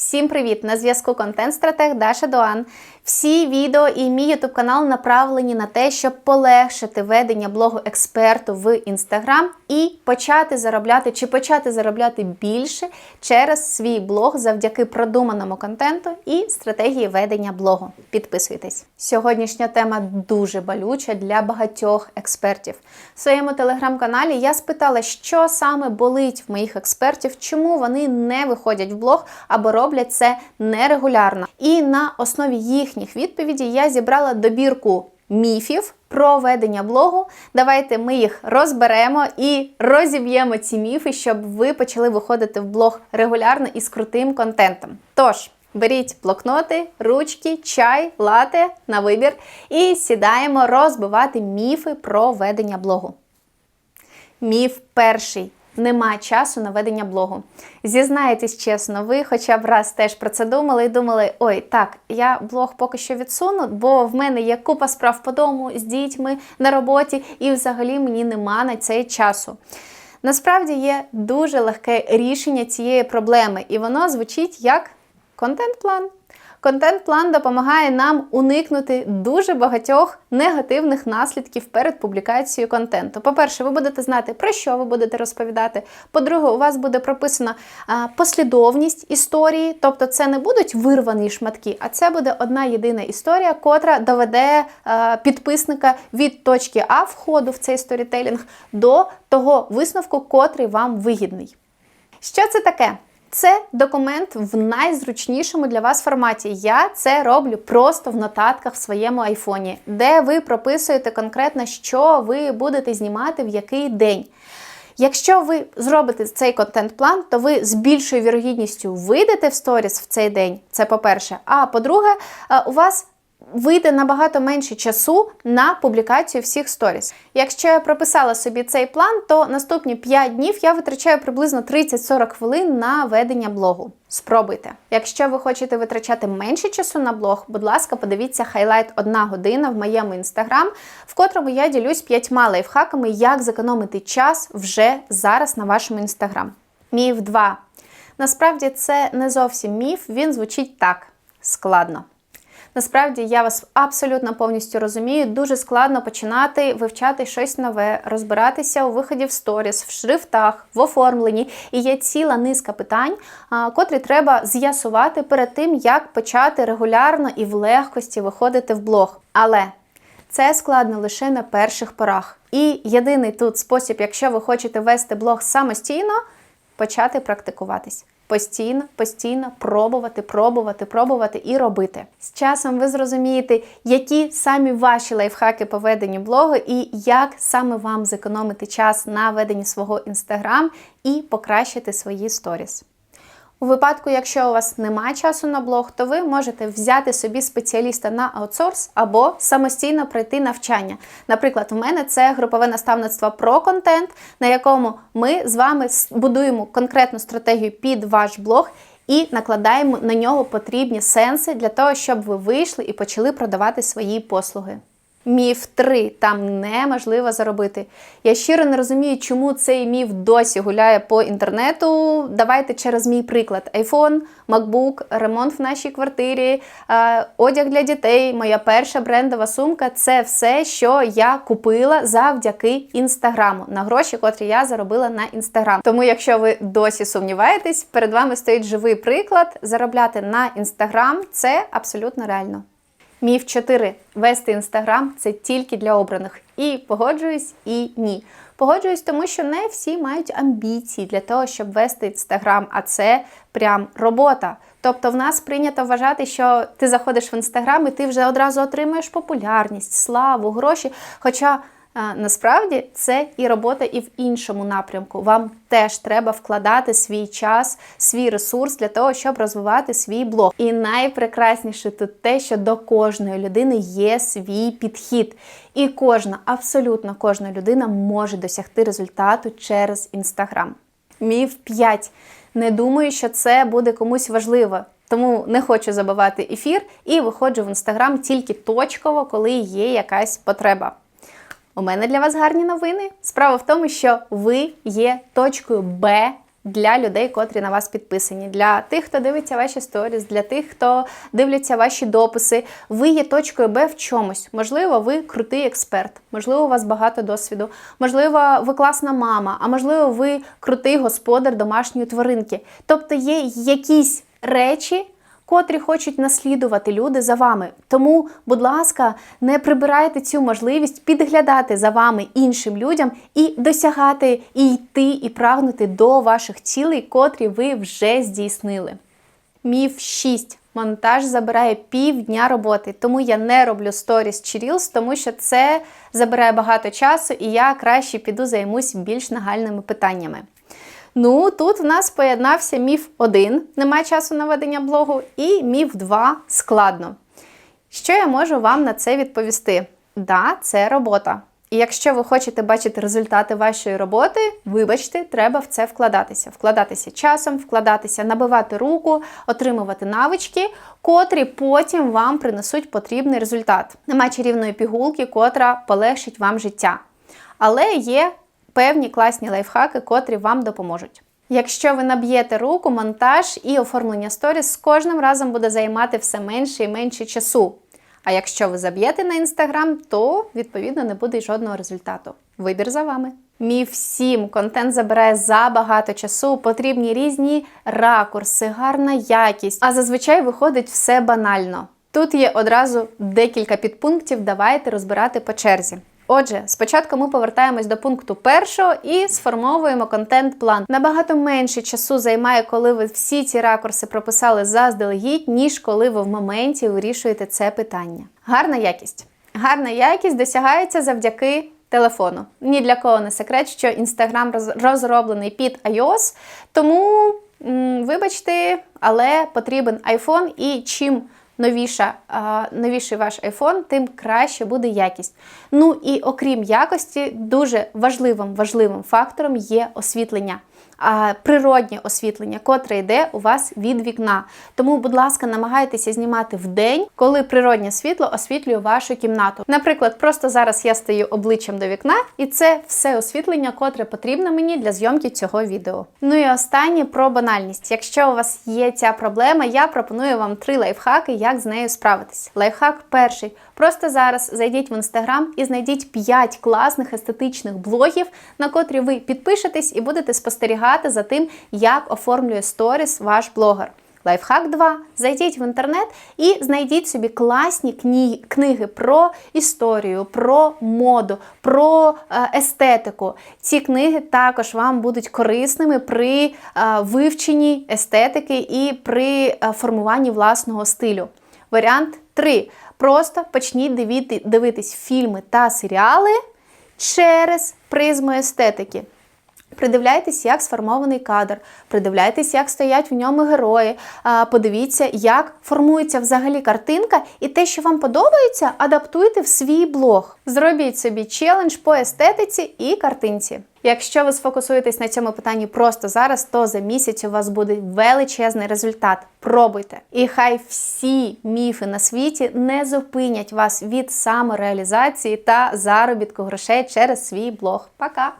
Всім привіт! На зв'язку контент-стратег Даша Доан. Всі відео і мій ютуб канал направлені на те, щоб полегшити ведення блогу експерту в інстаграм і почати заробляти чи почати заробляти більше через свій блог завдяки продуманому контенту і стратегії ведення блогу. Підписуйтесь. Сьогоднішня тема дуже болюча для багатьох експертів. В своєму телеграм-каналі я спитала, що саме болить в моїх експертів, чому вони не виходять в блог або роблять це нерегулярно. І на основі їхніх відповідей я зібрала добірку міфів про ведення блогу. Давайте ми їх розберемо і розіб'ємо ці міфи, щоб ви почали виходити в блог регулярно і з крутим контентом. Тож. Беріть блокноти, ручки, чай, лате на вибір і сідаємо розбивати міфи про ведення блогу. Міф перший. Нема часу на ведення блогу. Зізнаєтесь чесно, ви хоча б раз теж про це думали і думали, ой, так, я блог поки що відсуну, бо в мене є купа справ по дому з дітьми на роботі, і взагалі мені нема на це часу. Насправді є дуже легке рішення цієї проблеми, і воно звучить як контент-план. Контент-план допомагає нам уникнути дуже багатьох негативних наслідків перед публікацією контенту. По-перше, ви будете знати, про що ви будете розповідати. По-друге, у вас буде прописана послідовність історії, тобто це не будуть вирвані шматки, а це буде одна єдина історія, котра доведе підписника від точки А входу в цей сторітелінг до того висновку, котрий вам вигідний. Що це таке? Це документ в найзручнішому для вас форматі. Я це роблю просто в нотатках в своєму айфоні, де ви прописуєте конкретно, що ви будете знімати в який день. Якщо ви зробите цей контент-план, то ви з більшою вірогідністю вийдете в сторіс в цей день. Це по-перше. А по-друге, у вас вийде набагато менше часу на публікацію всіх сторіс. Якщо я прописала собі цей план, то наступні 5 днів я витрачаю приблизно 30-40 хвилин на ведення блогу. Спробуйте. Якщо ви хочете витрачати менше часу на блог, будь ласка, подивіться хайлайт одна година в моєму інстаграм, в котрому я ділюсь п'ятьма лайфхаками, як зекономити час вже зараз на вашому інстаграм. Міф 2. Насправді це не зовсім міф, він звучить так складно. Насправді я вас абсолютно повністю розумію. Дуже складно починати вивчати щось нове, розбиратися у виході в сторіс, в шрифтах, в оформленні. І є ціла низка питань, котрі треба з'ясувати перед тим, як почати регулярно і в легкості виходити в блог. Але це складно лише на перших порах. І єдиний тут спосіб, якщо ви хочете вести блог самостійно, почати практикуватись. Постійно, постійно пробувати, пробувати, пробувати і робити. З часом ви зрозумієте, які самі ваші лайфхаки по веденню блогу і як саме вам зекономити час на веденні свого інстаграм і покращити свої сторіс. У випадку, якщо у вас немає часу на блог, то ви можете взяти собі спеціаліста на аутсорс або самостійно пройти навчання. Наприклад, у мене це групове наставництво про контент, на якому ми з вами будуємо конкретну стратегію під ваш блог. І накладаємо на нього потрібні сенси для того, щоб ви вийшли і почали продавати свої послуги. Міф 3. там неможливо заробити. Я щиро не розумію, чому цей міф досі гуляє по інтернету. Давайте через мій приклад: iPhone, MacBook, ремонт в нашій квартирі, одяг для дітей, моя перша брендова сумка це все, що я купила завдяки інстаграму на гроші, котрі я заробила на інстаграм. Тому, якщо ви досі сумніваєтесь, перед вами стоїть живий приклад. Заробляти на інстаграм це абсолютно реально. Міф 4. Вести інстаграм це тільки для обраних. І погоджуюсь, і ні. Погоджуюсь, тому що не всі мають амбіції для того, щоб вести інстаграм, а це прям робота. Тобто в нас прийнято вважати, що ти заходиш в інстаграм і ти вже одразу отримуєш популярність, славу, гроші. Хоча Насправді це і робота, і в іншому напрямку. Вам теж треба вкладати свій час, свій ресурс для того, щоб розвивати свій блог. І найпрекрасніше тут те, що до кожної людини є свій підхід. І кожна, абсолютно кожна людина може досягти результату через інстаграм. Міф 5. Не думаю, що це буде комусь важливо. Тому не хочу забивати ефір і виходжу в інстаграм тільки точково, коли є якась потреба. У мене для вас гарні новини. Справа в тому, що ви є точкою Б для людей, котрі на вас підписані, для тих, хто дивиться ваші сторіс, для тих, хто дивляться ваші дописи. Ви є точкою Б в чомусь. Можливо, ви крутий експерт, можливо, у вас багато досвіду, можливо, ви класна мама, а можливо, ви крутий господар домашньої тваринки. Тобто є якісь речі котрі хочуть наслідувати люди за вами. Тому, будь ласка, не прибирайте цю можливість підглядати за вами іншим людям і досягати, і йти, і прагнути до ваших цілей, котрі ви вже здійснили. Міф 6. Монтаж забирає півдня роботи, тому я не роблю сторіс чи Reels, тому що це забирає багато часу, і я краще піду займусь більш нагальними питаннями. Ну, тут в нас поєднався міф 1, немає часу на ведення блогу, і міф 2 складно. Що я можу вам на це відповісти? Да, це робота. І якщо ви хочете бачити результати вашої роботи, вибачте, треба в це вкладатися. Вкладатися часом, вкладатися, набивати руку, отримувати навички, котрі потім вам принесуть потрібний результат. Нема чарівної пігулки, котра полегшить вам життя. Але є певні класні лайфхаки, котрі вам допоможуть. Якщо ви наб'єте руку, монтаж і оформлення сторіс з кожним разом буде займати все менше і менше часу. А якщо ви заб'єте на інстаграм, то відповідно не буде жодного результату. Вибір за вами. Міф 7. контент забирає забагато часу, потрібні різні ракурси, гарна якість, а зазвичай виходить все банально. Тут є одразу декілька підпунктів, давайте розбирати по черзі. Отже, спочатку ми повертаємось до пункту першого і сформовуємо контент-план. Набагато менше часу займає, коли ви всі ці ракурси прописали заздалегідь, ніж коли ви в моменті вирішуєте це питання. Гарна якість. Гарна якість досягається завдяки телефону. Ні для кого не секрет, що Instagram розроблений під iOS, тому, вибачте, але потрібен iPhone і чим новіша, новіший ваш iPhone, тим краще буде якість. Ну і окрім якості, дуже важливим важливим фактором є освітлення природнє освітлення, котре йде у вас від вікна. Тому, будь ласка, намагайтеся знімати в день, коли природнє світло освітлює вашу кімнату. Наприклад, просто зараз я стою обличчям до вікна, і це все освітлення, котре потрібно мені для зйомки цього відео. Ну і останнє про банальність. Якщо у вас є ця проблема, я пропоную вам три лайфхаки, як з нею справитись. Лайфхак перший. Просто зараз зайдіть в інстаграм і знайдіть 5 класних естетичних блогів, на котрі ви підпишетесь і будете спостерігати за тим, як оформлює сторіс ваш блогер. Лайфхак 2. Зайдіть в інтернет і знайдіть собі класні книги про історію, про моду, про е, естетику. Ці книги також вам будуть корисними при е, вивченні естетики і при е, формуванні власного стилю. Варіант 3. Просто почніть дивитись фільми та серіали через призму естетики. Придивляйтесь, як сформований кадр, придивляйтесь, як стоять в ньому герої. Подивіться, як формується взагалі картинка, і те, що вам подобається, адаптуйте в свій блог. Зробіть собі челендж по естетиці і картинці. Якщо ви сфокусуєтесь на цьому питанні просто зараз, то за місяць у вас буде величезний результат. Пробуйте. І хай всі міфи на світі не зупинять вас від самореалізації та заробітку грошей через свій блог. Пока!